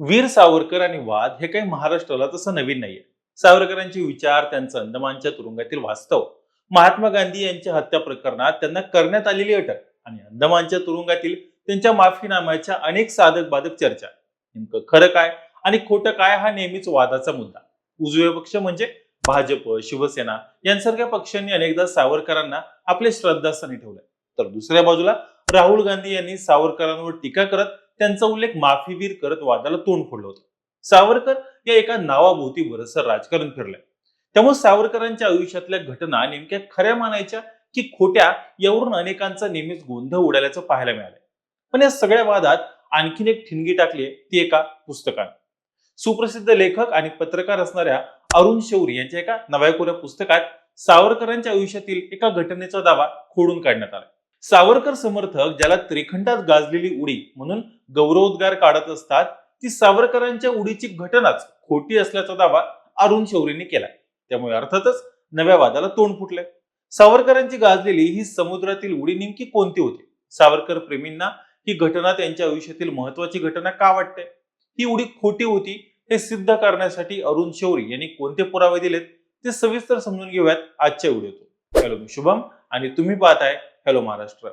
वीर सावरकर आणि वाद हे काही महाराष्ट्राला तसं नवीन नाहीये. सावरकरांचे विचार त्यांचं अंदमानच्या तुरुंगातील वास्तव महात्मा गांधी यांच्या हत्या प्रकरणात त्यांना करण्यात आलेली अटक आणि अंदमानच्या तुरुंगातील त्यांच्या माफीनाम्याच्या अनेक साधक बाधक चर्चा. नेमकं खरं काय आणि खोटं काय हा नेहमीच वादाचा मुद्दा. उजवे पक्ष म्हणजे भाजप शिवसेना यांसारख्या पक्षांनी अनेकदा सावरकरांना आपले श्रद्धास्थानी ठेवले तर दुसऱ्या बाजूला राहुल गांधी यांनी सावरकरांवर टीका करत त्यांचा उल्लेख माफीवीर करत वादाला तोंड फोडलं होतं. सावरकर या एका नावाभोवती बरसं राजकारण फिरलंय. त्यामुळे सावरकरांच्या आयुष्यातल्या घटना नेमक्या खऱ्या मानायच्या की खोट्या यावरून अनेकांचा नेहमीच गोंधळ उडाल्याचं पाहायला मिळालंय. पण या सगळ्या वादात आणखीन एक ठिणगी टाकली ती एका पुस्तकात सुप्रसिद्ध लेखक आणि पत्रकार असणाऱ्या अरुण शौरी यांच्या एका नव्या कोऱ्या पुस्तकात सावरकरांच्या आयुष्यातील एका घटनेचा दावा खोडून काढण्यात आला सावरकर समर्थक ज्याला त्रिखंडात गाजलेली उडी म्हणून गौरवोद्गार काढत असतात ती सावरकरांच्या उडीची घटनाच खोटी असल्याचा दावा अरुण शौरीने केला त्यामुळे अर्थातच नव्या वादाला तोंड फुटले सावरकरांची गाजलेली ही समुद्रातील उडी नेमकी कोणती होती? सावरकर प्रेमींना ही घटना त्यांच्या आयुष्यातील महत्वाची घटना का वाटते? ही उडी खोटी होती हे सिद्ध करण्यासाठी अरुण शौरी यांनी कोणते पुरावे दिलेत? ते सविस्तर समजून घेऊयात आजच्या व्हिडिओतून. शुभम आणि तुम्ही पाहताय हॅलो महाराष्ट्र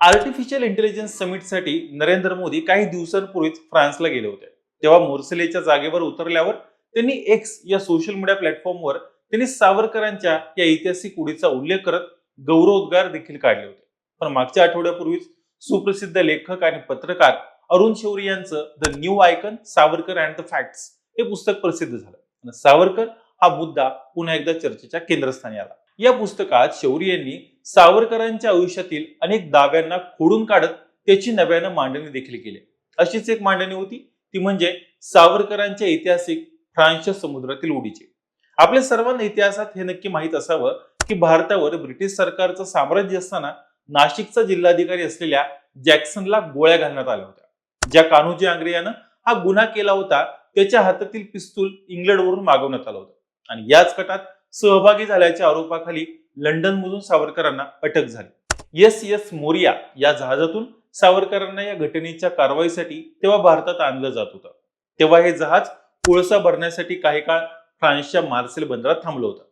आर्टिफिशियल इंटेलिजन्स समिटसाठी नरेंद्र मोदी काही दिवसांपूर्वीच फ्रान्सला गेले होते. तेव्हा मोर्सलेच्या जागेवर उतरल्यावर त्यांनी एक्स या सोशल मीडिया प्लॅटफॉर्मवर त्यांनी सावरकरांच्या या ऐतिहासिक उडीचा उल्लेख करत गौरवोद्गार देखील काढले होते. पण मागच्या आठवड्यापूर्वीच सुप्रसिद्ध लेखक आणि पत्रकार अरुण शौरी यांचं the new icon Savarkar and the facts हे पुस्तक प्रसिद्ध झालं. आणि सावरकर हा मुद्दा पुन्हा एकदा चर्चेच्या केंद्रस्थानी आला. या पुस्तकात शौरी यांनी सावरकरांच्या आयुष्यातील अनेक दाव्यांना खोडून काढत त्याची नव्यानं मांडणी देखील केली. अशीच एक मांडणी होती ती म्हणजे सावरकरांच्या ऐतिहासिक फ्रान्सच्या समुद्रातील उडीची. आपल्या सर्वांना इतिहासात हे नक्की माहीत असावं की भारतावर ब्रिटिश सरकारचं साम्राज्य असताना नाशिकचा जिल्हाधिकारी असलेल्या जॅक्सनला गोळ्या घालण्यात आल्या होत्या. ज्या कान्होजी आंग्रे यानं हा गुन्हा केला होता त्याच्या हातातील पिस्तूल इंग्लंडवरून मागवण्यात आलं होतं. आणि याच कटात सहभागी झाल्याच्या आरोपाखाली लंडनमधून सावरकरांना अटक झाली. एस. एस. मोरिया या जहाजातून सावरकरांना या घटनेच्या कारवाईसाठी तेव्हा भारतात आणलं जात होतं. तेव्हा हे जहाज कोळसा भरण्यासाठी काही काळ फ्रान्सच्या मार्सेल बंदरात थांबलं होतं.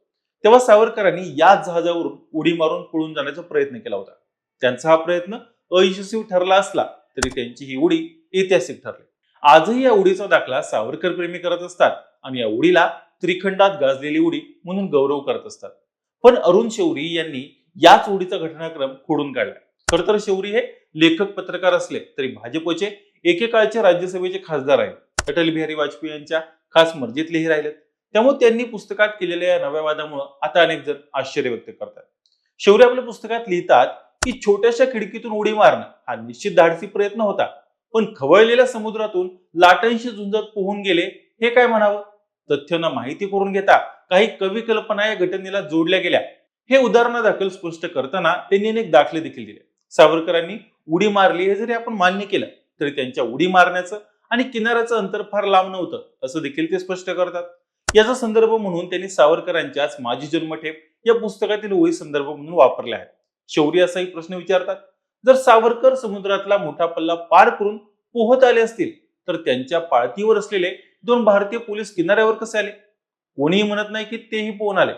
तेव्हा सावरकरांनी याच जहाजावरून उडी मारून पळून जाण्याचा प्रयत्न केला होता. त्यांचा हा प्रयत्न अयशस्वी ठरला असला तरी त्यांची ही उडी ऐतिहासिक ठरली. आजही या उडीचा दाखला सावरकर प्रेमी करत असतात आणि या उडीला त्रिखंडात गाजलेली उडी म्हणून गौरव करत असतात. पण अरुण शौरी यांनी याच उडीचा घटनाक्रम खोडून काढला. खर तर शौरी हे लेखक पत्रकार असले तरी भाजपचे एकेकाळचे राज्यसभेचे खासदार आहेत. अटल बिहारी वाजपेयी यांच्या खास मर्जीतलेही राहिलेत. त्यामुळे त्यांनी पुस्तकात केलेल्या या नव्या वादामुळे आता अनेक जण आश्चर्य व्यक्त करतात. शेवरी आपल्या पुस्तकात लिहितात की छोट्याशा खिडकीतून उडी मारणं हा निश्चित धाडसी प्रयत्न होता. पण खवळलेल्या समुद्रातून लाटांशी झुंजत पोहून गेले हे काय म्हणावं? तथ्यांना माहिती करून घेता काही कवी कल्पना या घटनेला जोडल्या गेल्या. हे उदाहरण दाखल स्पष्ट करताना त्यांनी अनेक दाखले देखील दिले. सावरकरांनी उडी मारली हे जरी आपण मान्य केलं तरी त्यांच्या उडी मारण्याचं आणि किनाऱ्याचं अंतर फार लांब नव्हतं असं देखील ते स्पष्ट करतात. याचा संदर्भ म्हणून त्यांनी सावरकरांच्याच माझी जन्मठेप या पुस्तकातील ओळी संदर्भ म्हणून वापरले आहेत. शौर्य असाही प्रश्न विचारतात. जर सावरकर समुद्रातला मोठा पल्ला पार करून पोहत आले असतील तर त्यांच्या पाळतीवर असलेले दोन भारतीय पोलीस किनाऱ्यावर कसे आले? कोणीही म्हणत नाही की तेही पोहून आले.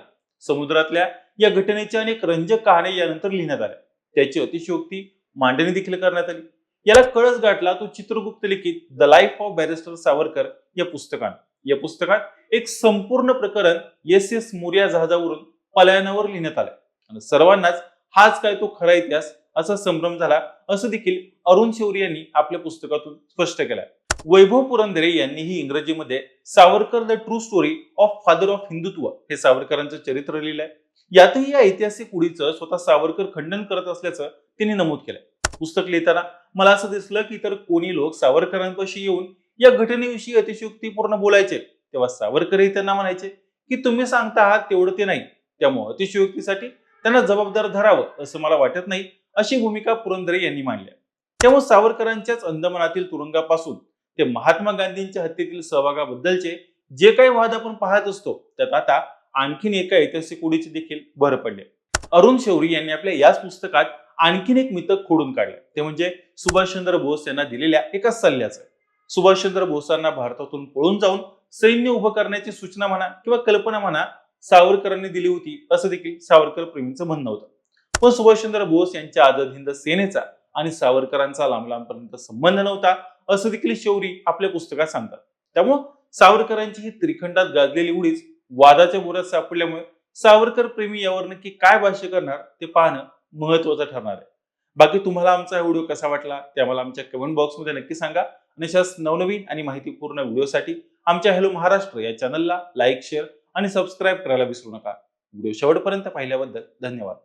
समुद्रातल्या या घटनेच्या अनेक रंजक कहाण्या यानंतर लिहिण्यात आल्या त्याची अतिशयोक्ती मांडणी देखील करण्यात आली. याला कळस गाठला तो चित्रगुप्त लिखित the life of barrister Savarkar या पुस्तकात. या पुस्तकात एक संपूर्ण प्रकरण एस एस मोर्या जहाजावरून पलायनावर लिहिण्यात आलं. आणि सर्वांनाच हाच काय तो खरा इतिहास असा संभ्रम झाला असं देखील अरुण शौरी यांनी आपल्या पुस्तकातून स्पष्ट केलंय वैभव पुरंदरे यांनीही इंग्रजीमध्ये Savarkar the true story of father of Hindutva हे सावरकरांचं चरित्र लिहिलं आहे यातही या ऐतिहासिक उडीचं स्वतः सावरकर खंडन करत असल्याचं त्यांनी नमूद केलंय. पुस्तक लिहिताना मला असं दिसलं की तर कोणी लोक सावरकरांपाशी येऊन या घटनेविषयी अतिशयोक्तीपूर्ण बोलायचे. तेव्हा सावरकरही त्यांना म्हणायचे की तुम्ही सांगता आहात तेवढं ते नाही. त्यामुळे अतिशयोक्तीसाठी त्यांना जबाबदार धरावं असं मला वाटत नाही अशी भूमिका पुरंदरे यांनी मांडली त्यामुळे सावरकरांच्याच अंदमानातील तुरुंगापासून ते महात्मा गांधींच्या हत्येतील सहभागाबद्दलचे जे काही वाद आपण पाहत असतो त्यात आता आणखीन एका ऐतिहासिक उडीचे देखील भर पडले. अरुण शौरी यांनी आपल्या याच पुस्तकात आणखीन एक मितक खोडून काढलं. ते म्हणजे सुभाषचंद्र बोस यांना दिलेल्या एका सल्ल्याचं. सुभाषचंद्र बोसांना भारतातून पळून जाऊन सैन्य उभं करण्याची सूचना म्हणा किंवा कल्पना म्हणा सावरकरांनी दिली होती असं देखील सावरकर प्रेमींचं म्हणणं होतं. पण सुभाषचंद्र बोस यांच्या आझाद हिंद सेनेचा आणि सावरकरांचा लांब लांबपर्यंत संबंध नव्हता असं देखील शौरी आपल्या पुस्तकात सांगतात. त्यामुळं सावरकरांची ही त्रिखंडात गाजलेली उडीच वादाच्या बोरात सापडल्यामुळे सावरकर प्रेमी यावर नक्की काय भाष्य करणार ते पाहणं महत्वाचं ठरणार आहे. बाकी तुम्हाला आमचा हा व्हिडिओ कसा वाटला ते आम्हाला आमच्या कमेंट बॉक्समध्ये नक्की सांगा. आणि अशाच नवनवीन आणि माहितीपूर्ण व्हिडिओसाठी आमच्या हॅलो महाराष्ट्र या चॅनलला लाईक शेअर आणि सबस्क्राईब करायला विसरू नका. व्हिडिओ शेवटपर्यंत पाहिल्याबद्दल धन्यवाद.